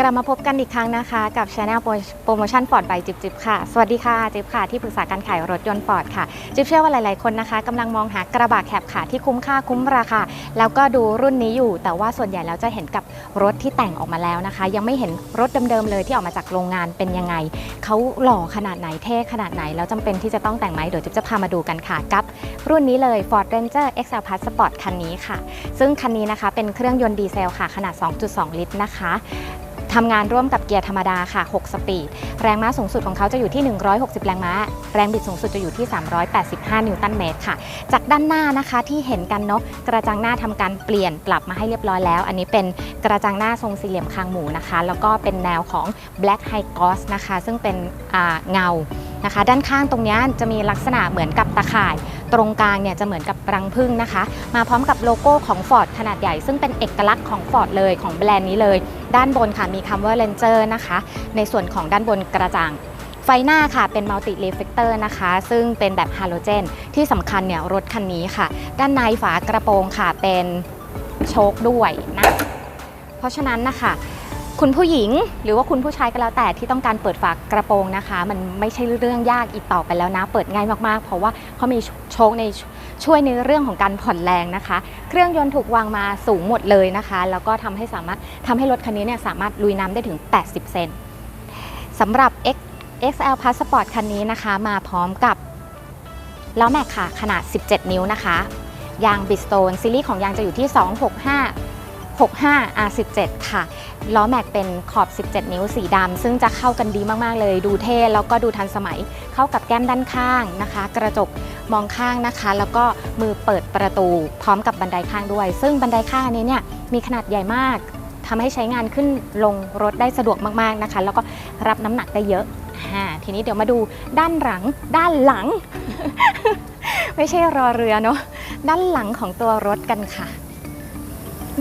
กลับมาพบกันอีกครั้งนะคะ กับช anel โปรโมชั่นฟอร์ดบายจิบจิบค่ะ สวัสดีค่ะ จิบค่ะ ที่ปรึกษาการขายรถยนต์ฟอร์ดค่ะ จิบเชื่อว่าหลาย ๆ คนนะคะกำลังมองหากระบะแคบค่ะ ที่คุ้มค่าคุ้มราคา แล้วก็ดูรุ่นนี้อยู่ แต่ว่าส่วนใหญ่แล้วจะเห็นกับรถที่แต่งออกมาแล้วนะคะ ยังไม่เห็นรถเดิม ๆ เลยที่ออกมาจากโรงงานเป็นยังไง เขาหล่อขนาดไหนเท่ขนาดไหน แล้วจำเป็นที่จะต้องแต่งไหมเดี๋ยวจิบจะพามาดูกันค่ะกับ รุ่นนี้เลย Ford Ranger XL Plus Sport คันนี้ค่ะ ซึ่งคันนี้นะคะเป็นเครื่องยนต์ดีเซลค่ะขนาด 2.2 ลิตรนะคะทำงานร่วมกับเกียร์ธรรมดาค่ะ 6 สปีด แรงม้าสูงสุดของเขาจะอยู่ที่ 160 แรงม้า แรงบิดสูงสุดจะอยู่ที่ 385 นิวตันเมตรค่ะ จากด้านหน้านะคะที่เห็นกันเนาะ กระจังหน้าทำการเปลี่ยนปรับมาให้เรียบร้อยแล้ว อันนี้เป็นกระจังหน้าทรงสี่เหลี่ยมคางหมูนะคะ แล้วก็เป็นแนวของ Black High Gloss นะคะ ซึ่งเป็นเงานะคะ ด้านข้างตรงนี้จะมีลักษณะเหมือนกับตะข่าย ตรงกลางเนี่ยจะเหมือนกับรังผึ้งนะคะ มาพร้อมกับโลโก้ของ Ford ขนาดใหญ่ซึ่งเป็นเอกลักษณ์ของ Ford เลยของแบรนด์นี้เลย ด้านบนค่ะมีคำว่า Ranger นะคะ ในส่วนของด้านบนกระจังไฟหน้าค่ะเป็น Multi Reflector นะคะ ซึ่งเป็นแบบฮาโลเจน ที่สำคัญเนี่ยรถคันนี้ค่ะ ด้านในฝากระโปรงค่ะเป็นโชคด้วยนะ เพราะฉะนั้นนะคะ คุณผู้หญิงหรือว่าคุณผู้ชายก็แล้วแต่ที่ต้องการเปิดฝากระโปรงนะคะ มันไม่ใช่เรื่องยากอีกต่อไปแล้วนะ เปิดง่ายมากๆ เพราะว่าเขามีโชคในช่วยในเรื่องของการผ่อนแรงนะคะ เครื่องยนต์ถูกวางมาสูงหมดเลยนะคะ แล้วก็ทำให้สามารถทำให้รถคันนี้เนี่ยสามารถลุยน้ำได้ถึง 80 เซนสำหรับ X XL Passport คันนี้นะคะ มาพร้อมกับล้อแม็กค่ะขนาด 17 นิ้วนะคะยางบิสโตนซีรีส์ของยางจะอยู่ที่ 265 65 R17 ค่ะล้อแม็กเป็นขอบ 17 นิ้วสีดำซึ่งจะเข้ากันดีมาก ๆ เลย ดูเท่แล้วก็ดูทันสมัยเข้ากับแก้มด้านข้างนะคะ กระจกมองข้างนะคะ แล้วก็มือเปิดประตูพร้อมกับบันไดข้างด้วย ซึ่งบันไดข้างอันนี้เนี่ยมีขนาดใหญ่มากทำให้ใช้งานขึ้นลงรถได้สะดวกมากๆนะคะ แล้วก็รับน้ำหนักได้เยอะอ่าทีนี้เดี๋ยวมาดูด้านหลังด้านหลัง ไม่ใช่รอเรือเนาะด้านหลังของตัวรถกันค่ะ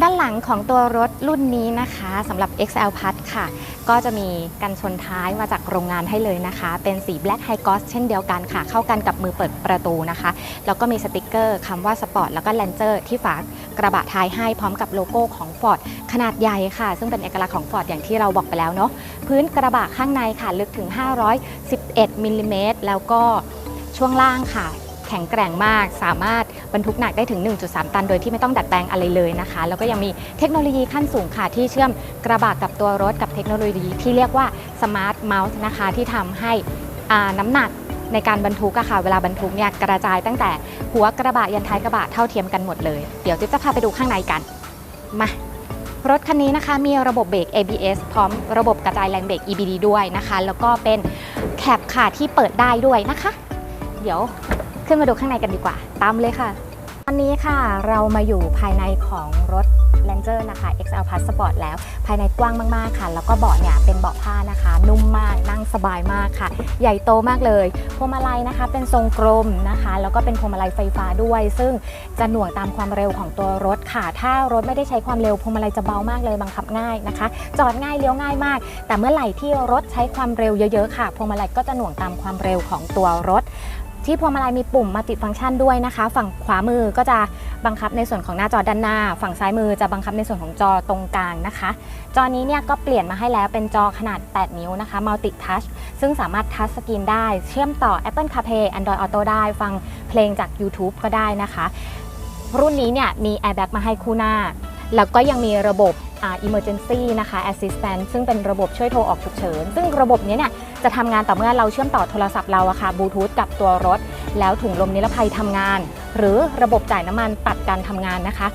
ด้านหลังของตัวรถรุ่นนี้นะคะสำหรับ XL Plus ค่ะ ก็จะมีกันชนท้ายมาจากโรงงานให้เลยนะคะ เป็นสี Black High Gloss เช่นเดียวกันค่ะ เข้ากันกับมือเปิดประตูนะคะ แล้วก็มีสติกเกอร์คำว่า Sport แล้วก็ Ranger ที่ฝากระบะท้ายให้พร้อมกับโลโก้ของ Ford ขนาดใหญ่ค่ะ ซึ่งเป็นเอกลักษณ์ของ Ford อย่างที่เราบอกไปแล้วเนาะพื้นกระบะข้างในค่ะลึกถึง 511มิลลิเมตรแล้วก็ช่วงล่างค่ะ แข็งแกร่งมาก สามารถบรรทุกหนักได้ถึง 1.3 ตัน โดยที่ไม่ต้องดัดแปลงอะไรเลยนะคะ แล้วก็ยังมีเทคโนโลยีขั้นสูงค่ะ ที่เชื่อมกระบะกับตัวรถกับเทคโนโลยีที่เรียกว่า Smart Mouse นะคะที่ทำให้น้ำหนักในการบรรทุกอะค่ะเวลาบรรทุกเนี่ยกระจายตั้งแต่หัวกระบะยันท้ายกระบะเท่าเทียมกันหมดเลย เดี๋ยวจิ๊บจะพาไปดูข้างในกันมารถคันนี้นะคะมีระบบเบรก ABS พร้อมระบบกระจายแรงเบรก EBD ด้วยนะคะ แล้วก็เป็นแคปค่ะที่เปิดได้ด้วยนะคะ เดี๋ยว ขึ้นมาดูข้างในกันดีกว่า ตามเลยค่ะ ตอนนี้ค่ะเรามาอยู่ภายในของรถ Ranger นะคะ XL Plus Sport แล้ว ภายในกว้างมาก ๆ ค่ะ แล้วก็เบาะเนี่ยเป็นเบาะผ้านะคะ นุ่มมากนั่งสบายมากค่ะ ใหญ่โตมากเลยพวงมาลัยนะคะ เป็นทรงกลมนะคะ แล้วก็เป็นพวงมาลัยไฟฟ้าด้วย ซึ่งจะหน่วงตามความเร็วของตัวรถค่ะ ถ้ารถไม่ได้ใช้ความเร็วพวงมาลัยจะเบามากเลยบังคับง่ายนะคะ จอดง่ายเลี้ยวง่ายมาก แต่เมื่อไหร่ที่รถใช้ความเร็วเยอะ ๆ ค่ะพวงมาลัยก็จะหน่วงตามความเร็วของตัวรถ ที่พวงมาลัยมีปุ่มมัลติดฟังก์ชันด้วยนะคะ ฝั่งขวามือก็จะบังคับในส่วนของหน้าจอด้านหน้า ฝั่งซ้ายมือจะบังคับในส่วนของจอตรงกลางนะคะ จอนี้เนี่ยก็เปลี่ยนมาให้แล้วเป็นจอขนาด 8 นิ้วนะคะ Multi Touch ซึ่งสามารถทัชสกรีนได้ เชื่อมต่อ Apple CarPlay Android Auto ได้ ฟังเพลงจาก YouTube ก็ได้นะคะ รุ่นนี้เนี่ยมี Airbag มาให้คู่หน้า แล้วก็ยังมีระบบอ่า emergency นะคะ assistant ซึ่งเป็นระบบช่วยโทรออกฉุกเฉิน ซึ่งระบบนี้เนี่ย จะทำงานต่อเมื่อเราเชื่อมต่อโทรศัพท์เราอะค่ะบลูทูธกับตัวรถ แล้วถุงลมนิรภัยทำงาน หรือระบบจ่ายน้ำมันตัดการทำงานนะคะ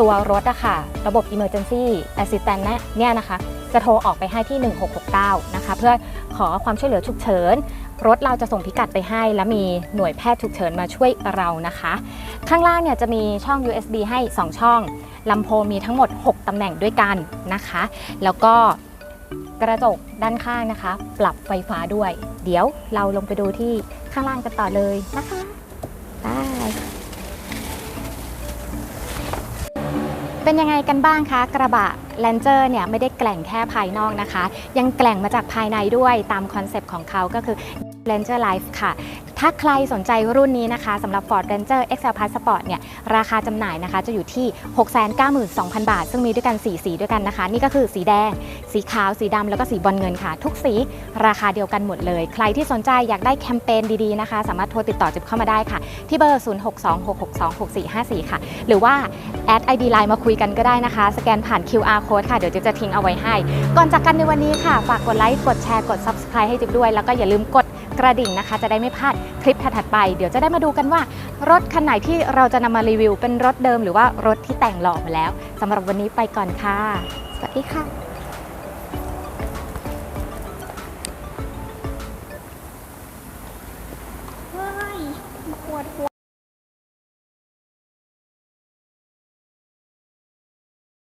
ตัวรถอะค่ะ ระบบ emergency assistant เน่เนี่ยนะคะ จะโทรออกไปให้ที่ 1669 นะคะ เพื่อขอความช่วยเหลือฉุกเฉินรถเราจะส่งพิกัดไปให้ และมีหน่วยแพทย์ฉุกเฉินมาช่วยเรานะคะ ข้างล่างเนี่ยจะมีช่อง USB ให้ 2 ช่องลำโพงมีทั้งหมด 6ตำแหน่งด้วยกันนะคะ แล้วก็ กระจกด้านข้างนะคะ ปรับไฟฟ้าด้วย เดี๋ยวเราลงไปดูที่ข้างล่างกันต่อเลยนะคะไปเป็นยังไงกันบ้างคะ กระบะแลนเจอร์เนี่ยไม่ได้แกล่งแค่ภายนอกนะคะ ยังแกล่งมาจากภายในด้วยตามคอนเซปต์ของเขาก็คือ Ranger Life ค่ะ ถ้าใครสนใจรุ่นนี้นะคะสำหรับ Ford Ranger XL Plus Sport เนี่ยราคาจำหน่ายนะคะ จะอยู่ที่ 692,000 บาท ซึ่งมีด้วยกัน 4 สีด้วยกันนะคะ นี่ก็คือสีแดง สีขาว สีดำแล้วก็สีบอลเงินค่ะ ทุกสีราคาเดียวกันหมดเลย ใครที่สนใจอยากได้แคมเปญดีๆนะคะ สามารถโทรติดต่อจิบเข้ามาได้ค่ะ ที่เบอร์ 0626626454 ค่ะ หรือว่าแอด ID Line มาคุยกันก็ได้นะคะ สแกนผ่าน QR code ค่ะ เดี๋ยวจิบจะทิ้งเอาไว้ให้ ก่อนจากกันในวันนี้ค่ะ ฝากกดไลค์ กดแชร์ กด Subscribe ให้จิบด้วย แล้วก็อย่าลืมกด กระดิ่งนะคะ จะได้ไม่พลาดคลิปถัดๆไป เดี๋ยวจะได้มาดูกันว่า รถคันไหนที่เราจะนำมารีวิว เป็นรถเดิมหรือว่ารถที่แต่งหล่อมาแล้วสำหรับวันนี้ไปก่อนค่ะ สวัสดีค่ะ